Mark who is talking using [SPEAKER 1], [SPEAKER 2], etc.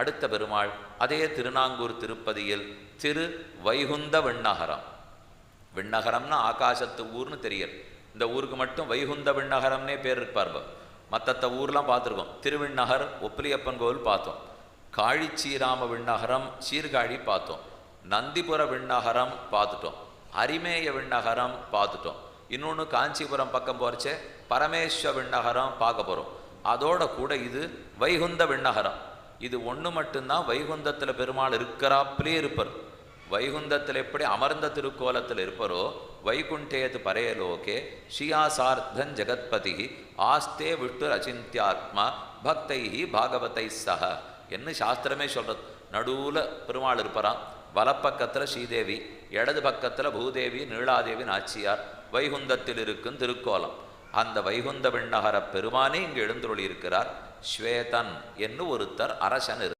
[SPEAKER 1] அடுத்த பெருமாள் அதே திருநாங்கூர் திருப்பதியில் திரு வைகுந்த விண்ணகரம். விண்ணகரம்னா ஆகாசத்து ஊர்னு தெரியல் இந்த ஊருக்கு மட்டும் வைகுந்த விண்ணகரம்னே பேர் இருப்பார்ப மற்றத்த ஊர்லாம் பார்த்துருக்கோம். திருவிண்ணகர் ஒப்பிலியப்பன் கோவில் பார்த்தோம். காழிச்சீராம விண்ணகரம் சீர்காழி பார்த்தோம். நந்திபுர விண்ணகரம் பார்த்துட்டோம். அரிமேய விண்ணகரம் பார்த்துட்டோம். இன்னொன்று காஞ்சிபுரம் பக்கம் போகிறச்சே பரமேஸ்வர விண்ணகரம் பார்க்க போகிறோம் அதோட கூட இது வைகுந்த விண்ணகரம். இது ஒன்று மட்டும்தான். வைகுந்தத்தில் பெருமாள் இருக்கிறாப்பிலே இருப்பார். வைகுந்தத்தில் எப்படி அமர்ந்த திருக்கோலத்தில் இருப்பரோ வைகுண்டேது பரையலோகே ஷியாசார்த்தன் ஜெகத்பதி ஆஸ்தே விட்டு அச்சிந்தியாத்மா பக்தைஹி பாகவத்தை சக. என்ன சாஸ்திரமே சொல்றது? நடுவில் பெருமாள் இருப்பாராம். வலப்பக்கத்தில் ஸ்ரீதேவி இடது பக்கத்தில் பூதேவி நீளாதேவி நாச்சியார் வைகுந்தத்தில் இருக்கும் திருக்கோலம். அந்த வைகுந்த விண்ணகர பெருமானே இங்கு எழுந்துள்ளி இருக்கிறார் ஸ்வேதன் என்று ஒருத்தர் அரசன் இரு